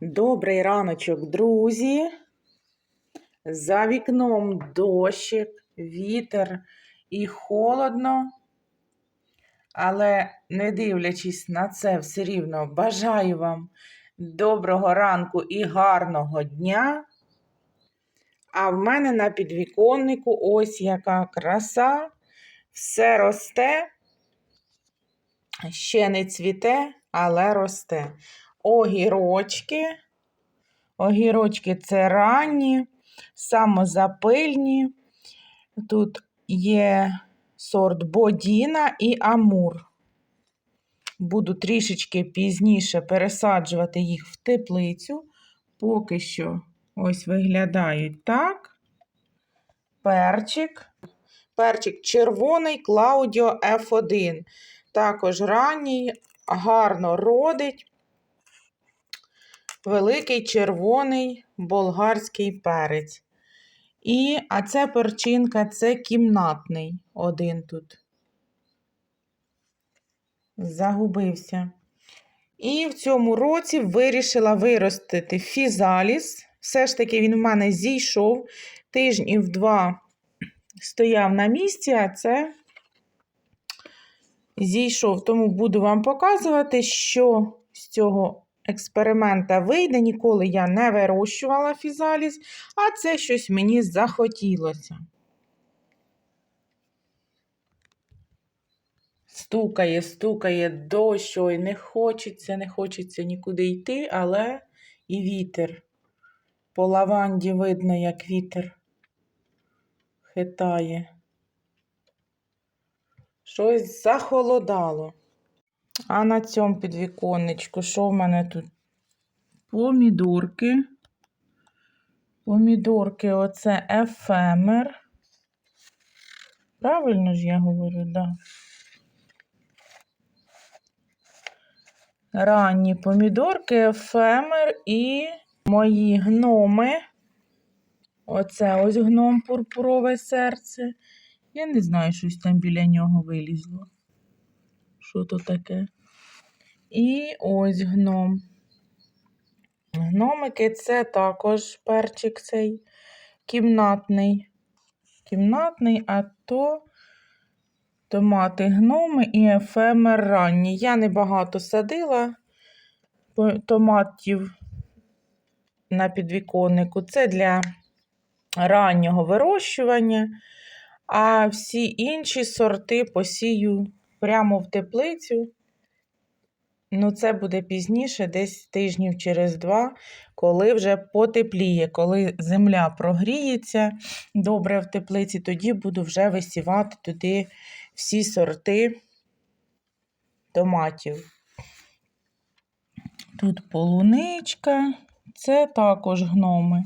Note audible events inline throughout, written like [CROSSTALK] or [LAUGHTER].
Добрий раночок, друзі. За вікном дощик, вітер і холодно. Але не дивлячись на це, все рівно бажаю вам доброго ранку і гарного дня. А в мене на підвіконнику ось яка краса. Все росте, ще не цвіте, але росте. Огірочки. Огірочки це ранні, самозапильні. Тут є сорт Бодіна і Амур. Буду трішечки пізніше пересаджувати їх в теплицю. Поки що ось виглядають так. Перчик. Перчик червоний Клаудіо F1. Також ранній, гарно родить. Великий червоний болгарський перець. І, а це перчинка, це кімнатний один тут. Загубився. І в цьому році вирішила виростити фізаліс. Все ж таки він в мене зійшов. Тижнів два стояв на місці, а це зійшов. Тому буду вам показувати, що з цього експеримента вийде. Ніколи я не вирощувала фізаліс, а це щось мені захотілося. Стукає, стукає дощ, ой, не хочеться, не хочеться нікуди йти, але і вітер. По лаванді видно, як вітер хитає. Щось захолодало. А на цьому підвіконничку, що в мене тут? Помідорки. Помідорки, оце ефемер. Правильно ж я говорю, так. Да. Ранні помідорки, ефемер і мої гноми. Оце ось гном пурпурове серце. Я не знаю, щось там біля нього вилізло. Що то таке? І ось гном. Гномики це також перчик цей кімнатний. Кімнатний, а то томати гноми і ефемер ранні. Я небагато садила томатів на підвіконнику. Це для раннього вирощування, а всі інші сорти посію прямо в теплицю. Ну, це буде пізніше, десь тижнів через два, коли вже потепліє, коли земля прогріється добре в теплиці, тоді буду вже висівати туди всі сорти томатів. Тут полуничка, це також гноми.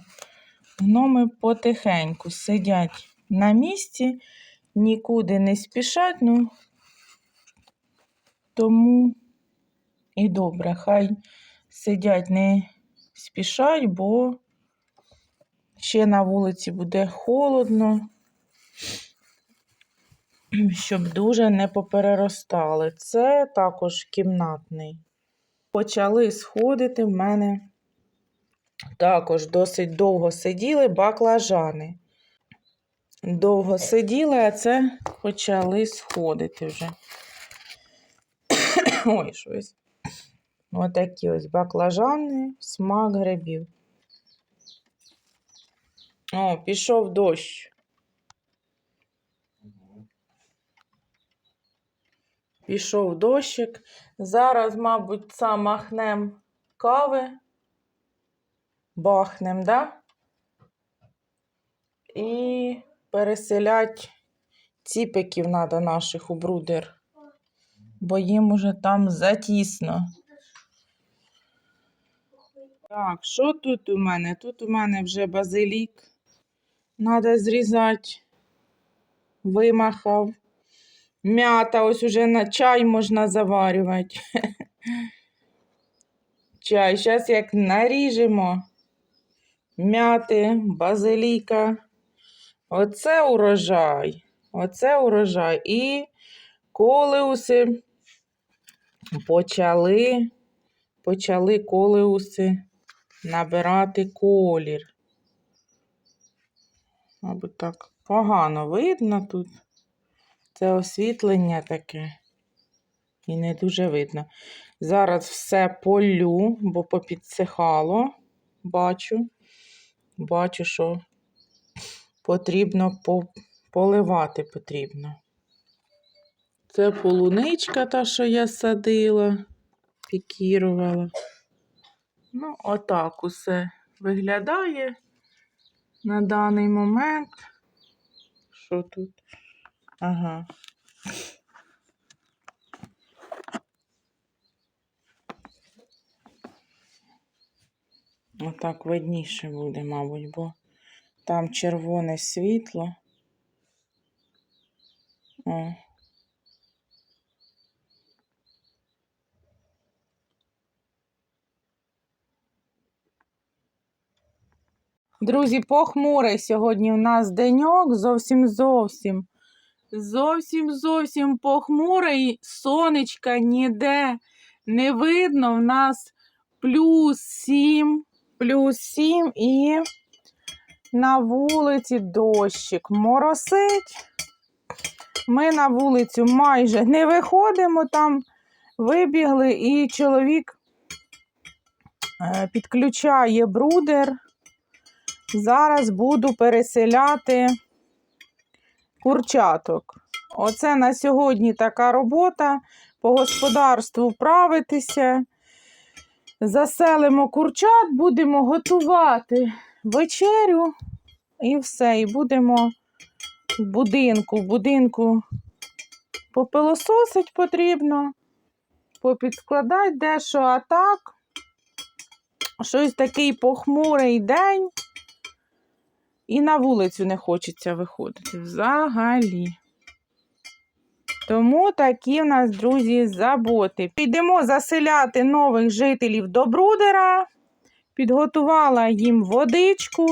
Гноми потихеньку сидять на місці, нікуди не спішать, ну тому і добре, хай сидять, не спішать, бо ще на вулиці буде холодно, щоб дуже не попереростали. Це також кімнатний. Почали сходити в мене також досить довго сиділи баклажани. Довго сиділи, а це почали сходити вже. [LAUGHS] Ой, щось. Отакі ось баклажани, смак грибів. О, пішов дощ. Пішов дощик. Зараз, мабуть, сам махнем кави. Бахнем, да? І переселять ціпиків треба наших у брудер бо їм уже там затісно. Так, що тут у мене? Тут у мене вже базилік. Треба зрізати. Вимахав. М'ята, ось уже на чай можна заварювати. [LAUGHS] Чай. Зараз як наріжемо м'яти, базиліка. Оце урожай. Оце урожай. І колеуси почали, почали колеуси набирати колір. Мабуть, так погано видно тут. Це освітлення таке. І не дуже видно. Зараз все полю, бо попідсихало. Бачу. Бачу, що потрібно поливати потрібно. Це полуничка та, що я садила, пікірувала. Ну, отак усе виглядає на даний момент. Що тут? Ага. Отак видніше буде, мабуть, бо там червоне світло. О. Друзі, похмурий сьогодні у нас деньок, зовсім зовсім. Зовсім зовсім похмурий, сонечка ніде не видно. В нас плюс 7, плюс 7 і на вулиці дощик моросить. Ми на вулицю майже не виходимо там, вибігли, і чоловік е, підключає брудер. Зараз буду переселяти курчаток. Оце на сьогодні така робота. По господарству правитися. Заселимо курчат, будемо готувати вечерю і все. І будемо в будинку. В будинку попилососить потрібно, попідскладати дещо, а так щось такий похмурий день. І на вулицю не хочеться виходити взагалі. Тому такі в нас, друзі, заботи. Підемо заселяти нових жителів до брудера. Підготувала їм водичку.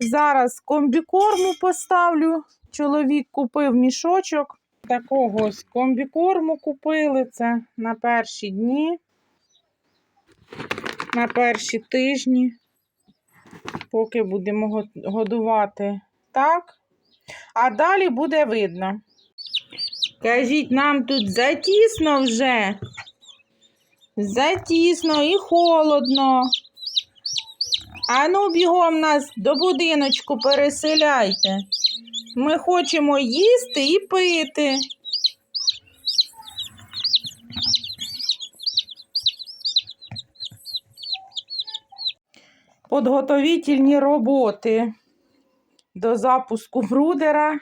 Зараз комбікорму поставлю. Чоловік купив мішочок. Такого ось комбікорму купили. Це на перші дні, на перші тижні поки будемо годувати так. А далі буде видно. Кажіть, нам тут затісно вже. Затісно і холодно. Ану, бігом нас до будиночку переселяйте. Ми хочемо їсти і пити. Подготовительні роботи до запуску брудера.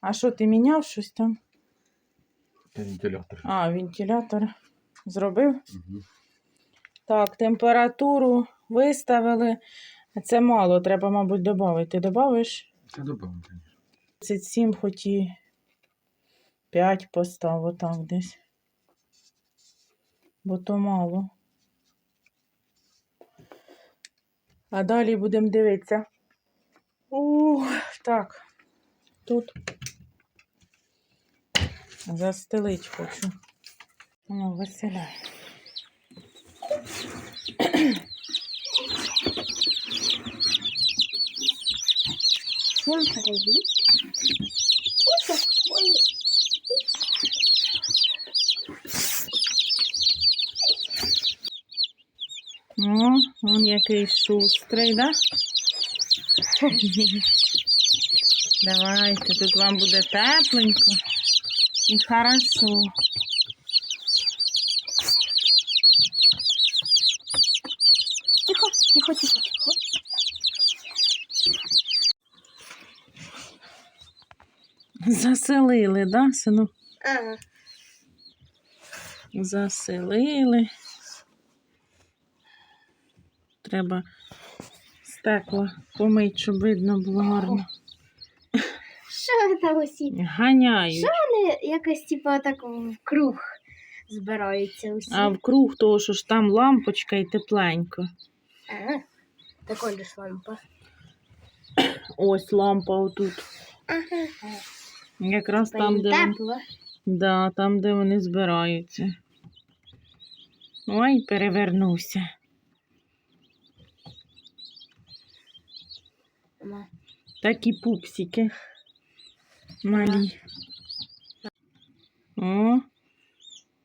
А що ти міняв щось там? Вентилятор. А, вентилятор зробив. Угу. Так, температуру виставили. Це мало, треба, мабуть, додати. Ти додавиш? Це добавимо, звісно. 37 хоч і 5 постав, отак десь. Бо то мало. А далі будемо дивитися. Ух, так. Тут застелить хочу. Ну, веселяй. Всем привет. Ось ой, О, он який шустрий, да? Давайте, тут вам буде тепленько і хорошо. Тихо, тихо, тихо, тихо. Заселили, да, сину? Ага. Заселили. Треба стекло помить, щоб видно було гарно. Що ви там усі? Ганяють. Вони якось типу так в круг збираються усі. А вкруг того, що ж там лампочка і тепленько. Ага. Такой лиш лампа. Ось лампа отут. Ага. Якраз там, де вони, тепло. да, там, де вони збираються. Ой, перевернувся. Такі пупсики. Малі. О,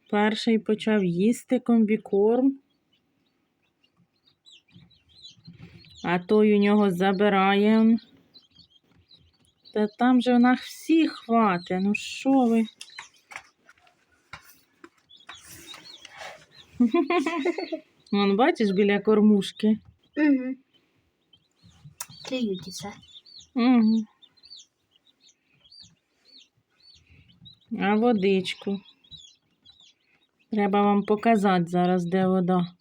перший почав їсти комбікорм. А той у нього забирає. Та там же в нас всі хвати. Ну що ви? [LAUGHS] Вон, бачиш біля кормушки. Угу. Клюють усе. Угу. А водичку. Треба вам показати зараз, де вода.